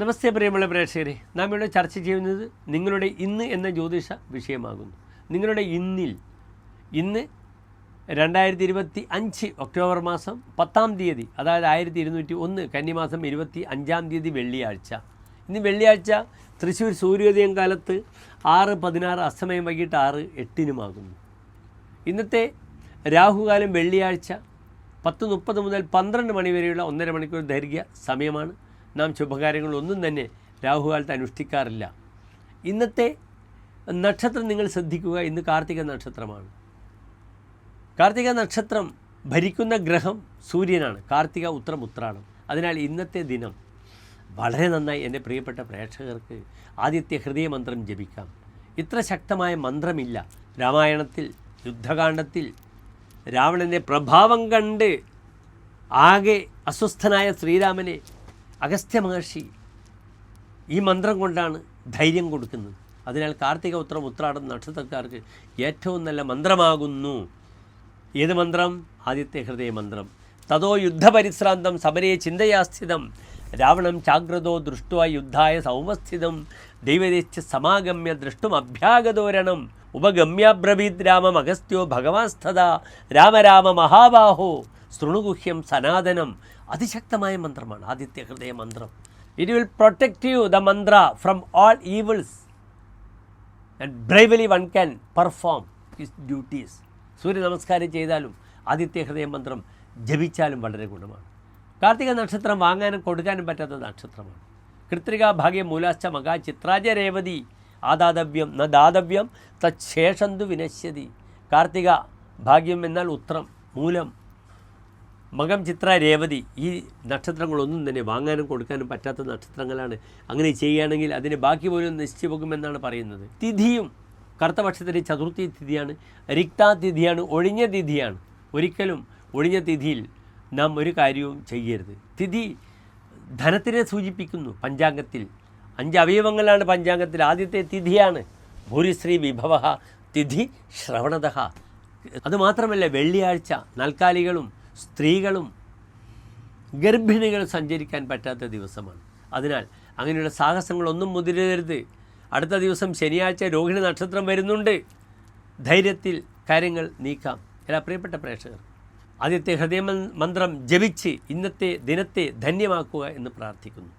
നമസ്തേ പ്രിയമുള്ള പ്രേക്ഷകരെ നാം ഇവിടെ ചർച്ച ചെയ്യുന്നത് നിങ്ങളുടെ ഇന്ന് എന്ന ജ്യോതിഷ വിഷയമാകുന്നു. നിങ്ങളുടെ ഇന്നിൽ ഇന്ന് രണ്ടായിരത്തി ഇരുപത്തി അഞ്ച് ഒക്ടോബർ മാസം പത്താം തീയതി അതായത് ആയിരത്തി ഇരുന്നൂറ്റി ഒന്ന് കന്നിമാസം ഇരുപത്തി അഞ്ചാം തീയതി വെള്ളിയാഴ്ച. ഇന്ന് വെള്ളിയാഴ്ച തൃശ്ശൂർ സൂര്യോദയം കാലത്ത് ആറ് പതിനാറ് അസമയം വൈകിട്ട് ആറ് എട്ടിനുമാകുന്നു ഇന്നത്തെ രാഹുകാലം വെള്ളിയാഴ്ച പത്ത് മുപ്പത് മുതൽ പന്ത്രണ്ട് മണി വരെയുള്ള ഒന്നര മണിക്കൂർ ദൈർഘ്യ സമയമാണ്. നാം ശുഭകാര്യങ്ങളൊന്നും തന്നെ രാഹുകാലത്ത് അനുഷ്ഠിക്കാറില്ല. ഇന്നത്തെ നക്ഷത്രം നിങ്ങൾ ശ്രദ്ധിക്കുക ഇന്ന് കാർത്തിക നക്ഷത്രമാണ്. കാർത്തിക നക്ഷത്രം ഭരിക്കുന്ന ഗ്രഹം സൂര്യനാണ്. കാർത്തിക ഉത്രം ഉത്രാണ്. അതിനാൽ ഇന്നത്തെ ദിനം വളരെ നന്നായി എന്റെ പ്രിയപ്പെട്ട പ്രേക്ഷകർക്ക് ആദ്യത്തെ ഹൃദയമന്ത്രം ജപിക്കാം. ഇത്ര ശക്തമായ മന്ത്രമില്ല. രാമായണത്തിൽ യുദ്ധകാണ്ഡത്തിൽ രാവണന്റെ പ്രഭാവം കണ്ട് ആകെ അസ്വസ്ഥനായ ശ്രീരാമനെ അഗസ്ത്യ മഹർഷി ഈ മന്ത്രം കൊണ്ടാണ് ധൈര്യം കൊടുക്കുന്നത്. അതിനാൽ കാർത്തിക ഉത്രം ഉത്രാടം നക്ഷത്രക്കാർക്ക് ഏറ്റവും നല്ല മന്ത്രമാകുന്നു. ഏത് മന്ത്രം? ആദ്യത്തെ ഹൃദയ മന്ത്രം. തതോ യുദ്ധപരിശ്രാന്തം സമരേ ചിന്തയാസ്ഥിതം രാവണം ചാഗ്രതോ ദൃഷ്ട്വ യുദ്ധായ സൗമസ്ഥിതം ദൈവദേശ സമാഗമ്യ ദൃഷ്ടും അഭ്യാഗതോരണം ഉപഗമ്യാബ്രവീത് രാമം അഗസ്ത്യോ ഭഗവാൻസ്ഥത രാമരാമ മഹാബാഹോ ശൃണുഗുഹ്യം സനാതനം അതിശക്തമായ മന്ത്രമാണ് ആദിത്യ ഹൃദയ മന്ത്രം. It will protect you the mantra from all evils and bravely one can perform his duties Surya Namaskaram ചെയ്താലും ആദിത്യ ഹൃദയ മന്ത്രം ജപിച്ചാലും വളരെ ഗുണമാണ്. കാർത്തിക നക്ഷത്രം വാങ്ങാനും കൊടുക്കാനും പറ്റാത്ത നക്ഷത്രമാണ്. കൃത്രിക ഭാഗ്യ മൂലാശ്ച മകാ ചിത്രാജ രേവതി ആദാതവ്യം ന ദാതവ്യം തശേഷന്തു വിനശ്യതി. കാർത്തിക ഭാഗ്യം എന്നാൽ ഉത്രം മൂലം മകം ചിത്ര രേവതി ഈ നക്ഷത്രങ്ങളൊന്നും തന്നെ വാങ്ങാനും കൊടുക്കാനും പറ്റാത്ത നക്ഷത്രങ്ങളാണ്. അങ്ങനെ ചെയ്യുകയാണെങ്കിൽ അതിന് ബാക്കി പോലും നശിച്ചു പോകുമെന്നാണ് പറയുന്നത്. തിഥിയും കറുത്തപക്ഷത്തിന്റെ ചതുർത്ഥി തിഥിയാണ്. റിക്താ തിഥിയാണ് ഒഴിഞ്ഞ തിഥിയാണ്. ഒരിക്കലും ഒഴിഞ്ഞ തിഥിയിൽ നാം ഒരു കാര്യവും ചെയ്യരുത്. തിഥി ധനത്തിനെ സൂചിപ്പിക്കുന്നു പഞ്ചാംഗത്തിൽ. അഞ്ച് അവയവങ്ങളാണ് പഞ്ചാംഗത്തിൽ. ആദ്യത്തെ തിഥിയാണ്. ഭൂരിശ്രീ വിഭവ തിഥി ശ്രവണത അതുമാത്രമല്ല വെള്ളിയാഴ്ച നാൽക്കാലികളും സ്ത്രീകളും ഗർഭിണികൾ സഞ്ചരിക്കാൻ പറ്റാത്ത ദിവസമാണ്. അതിനാൽ അങ്ങനെയുള്ള സാഹസങ്ങളൊന്നും മുതിരരുത്. അടുത്ത ദിവസം ശനിയാഴ്ച രോഹിണി നക്ഷത്രം വരുന്നുണ്ട്. ധൈര്യത്തിൽ കാര്യങ്ങൾ നീക്കാം. എല്ലാ പ്രിയപ്പെട്ട പ്രേക്ഷകർ ആദ്യത്തെ ഹൃദയ മന്ത്രം ജപിച്ച് ഇന്നത്തെ ദിനത്തെ ധന്യമാക്കുക എന്ന് പ്രാർത്ഥിക്കുന്നു.